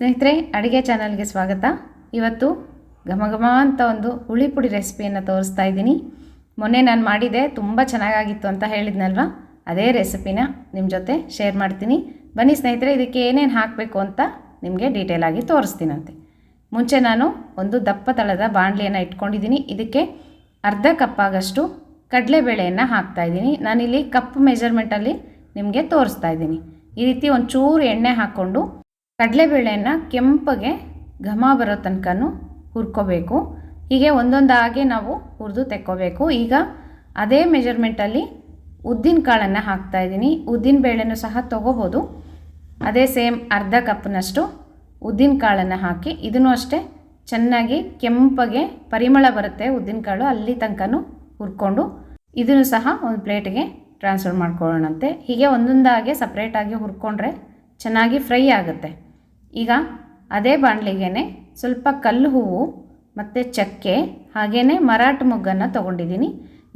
ಸ್ನೇಹಿತರೆ, ಅಡುಗೆ ಚಾನಲ್ಗೆ ಸ್ವಾಗತ. ಇವತ್ತು ಘಮ ಘಮ ಅಂತ ಒಂದು ಹುಳಿ ಪುಡಿ ರೆಸಿಪಿಯನ್ನು ತೋರಿಸ್ತಾ ಇದ್ದೀನಿ. ಮೊನ್ನೆ ನಾನು ಮಾಡಿದೆ ತುಂಬ ಚೆನ್ನಾಗಾಗಿತ್ತು ಅಂತ ಹೇಳಿದ್ನಲ್ವ? ಅದೇ ರೆಸಿಪಿನ ನಿಮ್ಮ ಜೊತೆ ಶೇರ್ ಮಾಡ್ತೀನಿ. ಬನ್ನಿ ಸ್ನೇಹಿತರೆ, ಇದಕ್ಕೆ ಏನೇನು ಹಾಕಬೇಕು ಅಂತ ನಿಮಗೆ ಡೀಟೇಲ್ ಆಗಿ ತೋರಿಸ್ತೀನಂತೆ. ಮುಂಚೆ ನಾನು ಒಂದು ದಪ್ಪ ತಳದ ಬಾಣಲಿಯನ್ನು ಇಟ್ಕೊಂಡಿದ್ದೀನಿ. ಇದಕ್ಕೆ ಅರ್ಧ ಕಪ್ಪಾಗಷ್ಟು ಕಡಲೆಬೇಳೆಯನ್ನು ಹಾಕ್ತಾಯಿದ್ದೀನಿ ನಾನಿಲ್ಲಿ ಕಪ್ ಮೆಜರ್ಮೆಂಟಲ್ಲಿ ನಿಮಗೆ ತೋರಿಸ್ತಾ ಇದ್ದೀನಿ. ಈ ರೀತಿ ಒಂಚೂರು ಎಣ್ಣೆ ಹಾಕ್ಕೊಂಡು ಕಡಲೆಬೇಳೆಯನ್ನು ಕೆಂಪಗೆ ಘಮ ಬರೋ ತನಕನೂ ಹುರ್ಕೋಬೇಕು. ಹೀಗೆ ಒಂದೊಂದಾಗೆ ನಾವು ಹುರಿದು ತೆಕ್ಕೋಬೇಕು. ಈಗ ಅದೇ ಮೆಜರ್ಮೆಂಟಲ್ಲಿ ಉದ್ದಿನ ಕಾಳನ್ನು ಹಾಕ್ತಾ ಇದ್ದೀನಿ. ಉದ್ದಿನ ಬೇಳೆನೂ ಸಹ ತೊಗೋಬೋದು. ಅದೇ ಸೇಮ್ ಅರ್ಧ ಕಪ್ನಷ್ಟು ಉದ್ದಿನ ಕಾಳನ್ನು ಹಾಕಿ, ಇದನ್ನು ಅಷ್ಟೇ ಚೆನ್ನಾಗಿ ಕೆಂಪಗೆ ಪರಿಮಳ ಬರುತ್ತೆ ಉದ್ದಿನ ಕಾಳು, ಅಲ್ಲಿ ತನಕನೂ ಹುರ್ಕೊಂಡು ಇದನ್ನು ಸಹ ಒಂದು ಪ್ಲೇಟಿಗೆ ಟ್ರಾನ್ಸ್ಫರ್ ಮಾಡ್ಕೊಳ್ಳೋಣಂತೆ. ಹೀಗೆ ಒಂದೊಂದಾಗೆ ಸಪ್ರೇಟಾಗಿ ಹುರ್ಕೊಂಡ್ರೆ ಚೆನ್ನಾಗಿ ಫ್ರೈ ಆಗುತ್ತೆ. ಈಗ ಅದೇ ಬಾಣಲೆಗೆ ಸ್ವಲ್ಪ ಕಲ್ಲು ಹೂವು ಮತ್ತು ಚಕ್ಕೆ ಹಾಗೇ ಮರಾಠ ಮೊಗ್ಗನ್ನು ತೊಗೊಂಡಿದ್ದೀನಿ.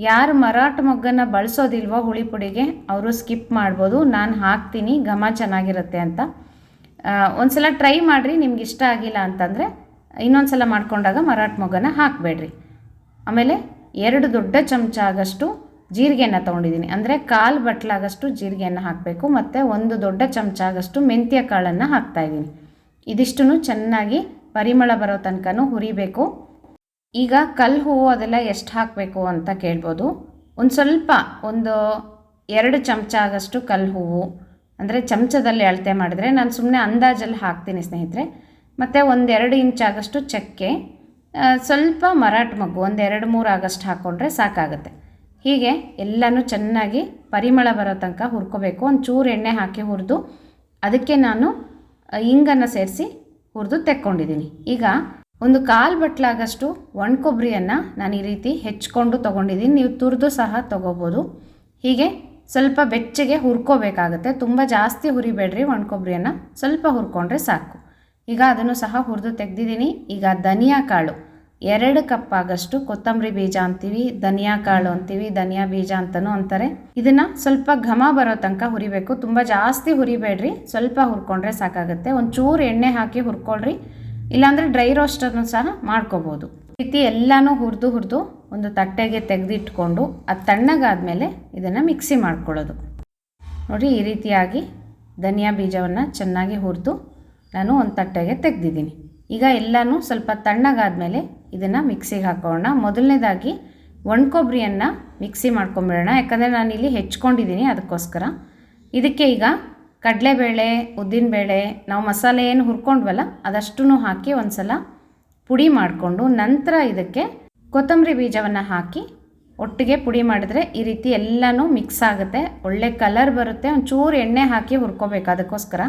ಯಾರು ಮರಾಠ ಮೊಗ್ಗನ್ನು ಬಳಸೋದಿಲ್ವೋ ಹುಳಿ ಪುಡಿಗೆ ಅವರು ಸ್ಕಿಪ್ ಮಾಡ್ಬೋದು. ನಾನು ಹಾಕ್ತೀನಿ, ಘಮ ಚೆನ್ನಾಗಿರುತ್ತೆ ಅಂತ. ಒಂದು ಸಲ ಟ್ರೈ ಮಾಡಿರಿ, ನಿಮ್ಗೆ ಇಷ್ಟ ಆಗಿಲ್ಲ ಅಂತಂದರೆ ಇನ್ನೊಂದು ಸಲ ಮಾಡ್ಕೊಂಡಾಗ ಮರಾಠ ಮೊಗ್ಗನ ಹಾಕಬೇಡ್ರಿ. ಆಮೇಲೆ ಎರಡು ದೊಡ್ಡ ಚಮಚ ಆಗಷ್ಟು ಜೀರಿಗೆಯನ್ನು ತೊಗೊಂಡಿದ್ದೀನಿ. ಅಂದರೆ ಕಾಲು ಬಟ್ಲಾಗಷ್ಟು ಜೀರಿಗೆಯನ್ನು ಹಾಕಬೇಕು, ಮತ್ತು ಒಂದು ದೊಡ್ಡ ಚಮಚ ಆಗಷ್ಟು ಮೆಂತ್ಯ ಕಾಳನ್ನು ಹಾಕ್ತಾಯಿದ್ದೀನಿ ಇದಿಷ್ಟನ್ನು ಚೆನ್ನಾಗಿ ಪರಿಮಳ ಬರೋ ತನಕನೂ ಹುರಿಬೇಕು. ಈಗ ಕಲ್ಲು ಹೂವು ಅದೆಲ್ಲ ಎಷ್ಟು ಹಾಕಬೇಕು ಅಂತ ಕೇಳ್ಬೋದು. ಒಂದು ಸ್ವಲ್ಪ, ಒಂದು ಎರಡು ಚಮಚ ಆಗಷ್ಟು ಕಲ್ಲು ಹೂವು. ಅಂದರೆ ಚಮಚದಲ್ಲಿ ಅಳತೆ ಮಾಡಿದರೆ ನಾನು ಸುಮ್ಮನೆ ಅಂದಾಜಲ್ಲಿ ಹಾಕ್ತೀನಿ ಸ್ನೇಹಿತರೆ. ಮತ್ತು ಒಂದೆರಡು ಇಂಚ್ ಆಗಷ್ಟು ಚಕ್ಕೆ ಸ್ವಲ್ಪ ಮರಾಠ ಮಗ್ಗು, ಒಂದು ಎರಡು ಮೂರು ಆಗಷ್ಟು ಹಾಕ್ಕೊಂಡ್ರೆ ಸಾಕಾಗುತ್ತೆ. ಹೀಗೆ ಎಲ್ಲನೂ ಚೆನ್ನಾಗಿ ಪರಿಮಳ ಬರೋ ತನಕ ಹುರ್ಕೋಬೇಕು. ಒಂದು ಚೂರು ಎಣ್ಣೆ ಹಾಕಿ ಹುರಿದು ಅದಕ್ಕೆ ನಾನು ಇಂಗನ್ನು ಸೇರಿಸಿ ಹುರಿದು ತೆಕ್ಕೊಂಡಿದ್ದೀನಿ ಈಗ ಒಂದು ಕಾಲು ಬಟ್ಲಾಗಷ್ಟು ಒಣ ಕೊಬ್ಬರಿಯನ್ನು ನಾನು ಈ ರೀತಿ ಹೆಚ್ಕೊಂಡು ತೊಗೊಂಡಿದ್ದೀನಿ ನೀವು ತುರಿದು ಸಹ ತೊಗೋಬೋದು. ಹೀಗೆ ಸ್ವಲ್ಪ ಬೆಚ್ಚಗೆ ಹುರ್ಕೋಬೇಕಾಗುತ್ತೆ. ತುಂಬ ಜಾಸ್ತಿ ಹುರಿಬೇಡ್ರಿ ಒಣ ಕೊಬ್ಬರಿಯನ್ನು ಸ್ವಲ್ಪ ಹುರ್ಕೊಂಡ್ರೆ ಸಾಕು. ಈಗ ಅದನ್ನು ಸಹ ಹುರಿದು ತೆಗೆದಿದ್ದೀನಿ ಈಗ ಧನಿಯಾ ಕಾಳು. ಎರಡು ಕಪ್ ಆಗಷ್ಟು ಕೊತ್ತಂಬರಿ ಬೀಜ ಅಂತೀವಿ, ಧನಿಯಾ ಕಾಳು ಅಂತೀವಿ, ಧನಿಯಾ ಬೀಜ ಅಂತಲೂ ಅಂತಾರೆ. ಇದನ್ನ ಸ್ವಲ್ಪ ಘಮ ಬರೋ ತನಕ ಹುರಿಬೇಕು. ತುಂಬ ಜಾಸ್ತಿ ಹುರಿಬೇಡ್ರಿ. ಸ್ವಲ್ಪ ಹುರ್ಕೊಂಡ್ರೆ ಸಾಕಾಗುತ್ತೆ. ಒಂಚೂರು ಎಣ್ಣೆ ಹಾಕಿ ಹುರ್ಕೊಳ್ರಿ. ಇಲ್ಲಾಂದರೆ ಡ್ರೈ ರೋಸ್ಟನ್ನು ಸಹ ಮಾಡ್ಕೋಬೋದು. ರೀತಿ ಎಲ್ಲನೂ ಹುರಿದು ಹುರಿದು ಒಂದು ತಟ್ಟೆಗೆ ತೆಗೆದಿಟ್ಕೊಂಡು, ಅದು ತಣ್ಣಗಾದ್ಮೇಲೆ ಇದನ್ನು ಮಿಕ್ಸಿ ಮಾಡ್ಕೊಳ್ಳೋದು. ನೋಡಿ, ಈ ರೀತಿಯಾಗಿ ಧನಿಯಾ ಬೀಜವನ್ನು ಚೆನ್ನಾಗಿ ಹುರಿದು ನಾನು ಒಂದು ತಟ್ಟೆಗೆ ತೆಗೆದಿದ್ದೀನಿ. ಈಗ ಎಲ್ಲನೂ ಸ್ವಲ್ಪ ತಣ್ಣಗಾದ್ಮೇಲೆ ಇದನ್ನು ಮಿಕ್ಸಿಗೆ ಹಾಕೋಣ. ಮೊದಲನೇದಾಗಿ ಒಣ ಕೊಬ್ಬರಿಯನ್ನು ಮಿಕ್ಸಿ ಮಾಡ್ಕೊಂಬಿಡೋಣ. ಯಾಕಂದರೆ ನಾನಿಲ್ಲಿ ಹೆಚ್ಕೊಂಡಿದ್ದೀನಿ ಅದಕ್ಕೋಸ್ಕರ. ಇದಕ್ಕೆ ಈಗ ಕಡಲೆಬೇಳೆ, ಉದ್ದಿನಬೇಳೆ, ನಾವು ಮಸಾಲೆ ಏನು ಹುರ್ಕೊಂಡ್ವಲ್ಲ ಅದಷ್ಟೂ ಹಾಕಿ ಒಂದು ಸಲ ಪುಡಿ ಮಾಡಿಕೊಂಡು ನಂತರ ಇದಕ್ಕೆ ಕೊತ್ತಂಬರಿ ಬೀಜವನ್ನು ಹಾಕಿ ಒಟ್ಟಿಗೆ ಪುಡಿ ಮಾಡಿದ್ರೆ ಈ ರೀತಿ ಎಲ್ಲನೂ ಮಿಕ್ಸ್ ಆಗುತ್ತೆ. ಒಳ್ಳೆ ಕಲರ್ ಬರುತ್ತೆ. ಒಂಚೂರು ಎಣ್ಣೆ ಹಾಕಿ ಹುರ್ಕೋಬೇಕು ಅದಕ್ಕೋಸ್ಕರ.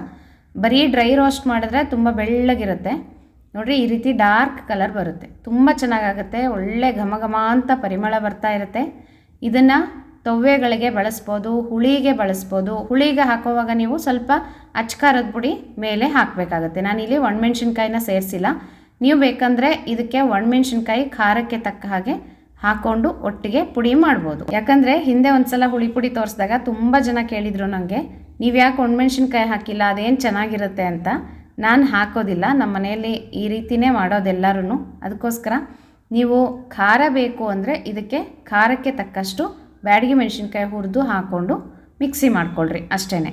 ಬರೀ ಡ್ರೈ ರೋಸ್ಟ್ ಮಾಡಿದ್ರೆ ತುಂಬ ಬೆಳ್ಳಗಿರುತ್ತೆ. ನೋಡಿರಿ ಈ ರೀತಿ ಡಾರ್ಕ್ ಕಲರ್ ಬರುತ್ತೆ. ತುಂಬ ಚೆನ್ನಾಗಾಗುತ್ತೆ, ಒಳ್ಳೆ ಘಮ ಘಮ ಅಂತ ಪರಿಮಳ ಬರ್ತಾ ಇರುತ್ತೆ. ಇದನ್ನು ತೊವ್ವೆಗಳಿಗೆ ಬಳಸ್ಬೋದು, ಹುಳಿಗೆ ಬಳಸ್ಬೋದು. ಹುಳಿಗೆ ಹಾಕೋವಾಗ ನೀವು ಸ್ವಲ್ಪ ಅಚ್ಕಾರದ ಪುಡಿ ಮೇಲೆ ಹಾಕಬೇಕಾಗತ್ತೆ. ನಾನಿಲ್ಲಿ ಒಣಮೆಣ್ಸಿನ್ಕಾಯಿನ ಸೇರಿಸಿಲ್ಲ. ನೀವು ಬೇಕಂದರೆ ಇದಕ್ಕೆ ಒಣಮೆಣ್ಸಿನ್ಕಾಯಿ ಖಾರಕ್ಕೆ ತಕ್ಕ ಹಾಗೆ ಹಾಕ್ಕೊಂಡು ಒಟ್ಟಿಗೆ ಪುಡಿ ಮಾಡ್ಬೋದು. ಯಾಕಂದರೆ ಹಿಂದೆ ಒಂದು ಸಲ ಹುಳಿ ಪುಡಿ ತೋರಿಸಿದಾಗ ತುಂಬ ಜನ ಕೇಳಿದರು ನನಗೆ ನೀವು ಯಾಕೆ ಒಣಮೆಣ್ಸಿನ್ಕಾಯಿ ಹಾಕಿಲ್ಲ? ಅದೇನು ಚೆನ್ನಾಗಿರುತ್ತೆ? ಅಂತ. ನಾನು ಹಾಕೋದಿಲ್ಲ ನಮ್ಮ ಮನೆಯಲ್ಲಿ ಈ ರೀತಿಯೇ ಮಾಡೋದೆಲ್ಲರೂ ಅದಕ್ಕೋಸ್ಕರ ನೀವು ಖಾರ ಬೇಕು ಅಂದರೆ ಇದಕ್ಕೆ ಖಾರಕ್ಕೆ ತಕ್ಕಷ್ಟು ಬ್ಯಾಡಗಿ ಮೆಣಸಿನ್ಕಾಯಿ ಹುರಿದು ಹಾಕ್ಕೊಂಡು ಮಿಕ್ಸಿ ಮಾಡ್ಕೊಳ್ರಿ ಅಷ್ಟೇ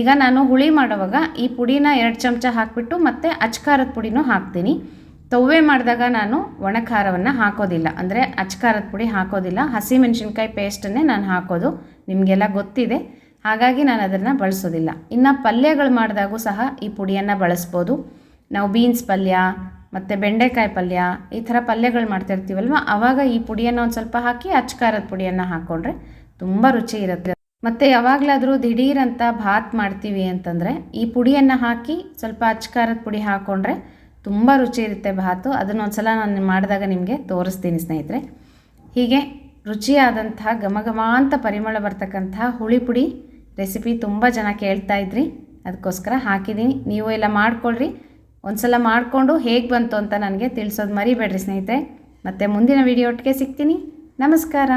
ಈಗ ನಾನು ಹುಳಿ ಮಾಡುವಾಗ ಈ ಪುಡಿನ ಎರಡು ಚಮಚ ಹಾಕಿಬಿಟ್ಟು ಮತ್ತು ಅಚ್ಕಾರದ ಪುಡಿನೂ ಹಾಕ್ತೀನಿ. ತೊವ್ವೆ ಮಾಡಿದಾಗ ನಾನು ಒಣ ಖಾರವನ್ನು ಹಾಕೋದಿಲ್ಲ. ಅಂದರೆ ಅಚ್ಕಾರದ ಪುಡಿ ಹಾಕೋದಿಲ್ಲ, ಹಸಿ ಮೆಣಸಿನ್ಕಾಯಿ ಪೇಸ್ಟನ್ನೇ ನಾನು ಹಾಕೋದು. ನಿಮಗೆಲ್ಲ ಗೊತ್ತಿದೆ. ಹಾಗಾಗಿ ನಾನು ಅದನ್ನು ಬಳಸೋದಿಲ್ಲ. ಇನ್ನು ಪಲ್ಯಗಳು ಮಾಡಿದಾಗೂ ಸಹ ಈ ಪುಡಿಯನ್ನು ಬಳಸ್ಬೋದು. ನಾವು ಬೀನ್ಸ್ ಪಲ್ಯ, ಮತ್ತು ಬೆಂಡೆಕಾಯಿ ಪಲ್ಯ ಈ ಥರ ಪಲ್ಯಗಳು ಮಾಡ್ತಿರ್ತೀವಲ್ವ? ಆವಾಗ ಈ ಪುಡಿಯನ್ನು ಒಂದು ಸ್ವಲ್ಪ ಹಾಕಿ ಅಚ್ಕಾರದ ಪುಡಿಯನ್ನು ಹಾಕ್ಕೊಂಡ್ರೆ ತುಂಬ ರುಚಿ ಇರುತ್ತೆ. ಮತ್ತು ಯಾವಾಗಲಾದರೂ ದಿಢೀರಂತ ಭಾತ್ ಮಾಡ್ತೀವಿ ಅಂತಂದರೆ ಈ ಪುಡಿಯನ್ನು ಹಾಕಿ ಸ್ವಲ್ಪ ಅಚ್ಕಾರದ ಪುಡಿ ಹಾಕ್ಕೊಂಡ್ರೆ ತುಂಬ ರುಚಿ ಇರುತ್ತೆ ಭಾತು. ಅದನ್ನು ಒಂದು ಸಲ ನಾನು ಮಾಡಿದಾಗ ನಿಮಗೆ ತೋರಿಸ್ತೀನಿ ಸ್ನೇಹಿತರೆ. ಹೀಗೆ ರುಚಿಯಾದಂತಹ ಅಂತ ಪರಿಮಳ ಬರ್ತಕ್ಕಂತಹ ಹುಳಿ ಪುಡಿ ರೆಸಿಪಿ ತುಂಬ ಜನ ಕೇಳ್ತಾ ಇದ್ರಿ. ಅದಕ್ಕೋಸ್ಕರ ಹಾಕಿದ್ದೀನಿ ನೀವು ಎಲ್ಲ ಮಾಡ್ಕೊಳ್ರಿ. ಒಂದು ಸಲ ಮಾಡಿಕೊಂಡು ಹೇಗೆ ಬಂತು ಅಂತ ನನಗೆ ತಿಳಿಸೋದು ಮರಿಬೇಡ್ರಿ ಸ್ನೇಹಿತರೆ. ಮತ್ತು ಮುಂದಿನ ವೀಡಿಯೋ ಒಟ್ಟಿಗೆ ಸಿಗ್ತೀನಿ. ನಮಸ್ಕಾರ.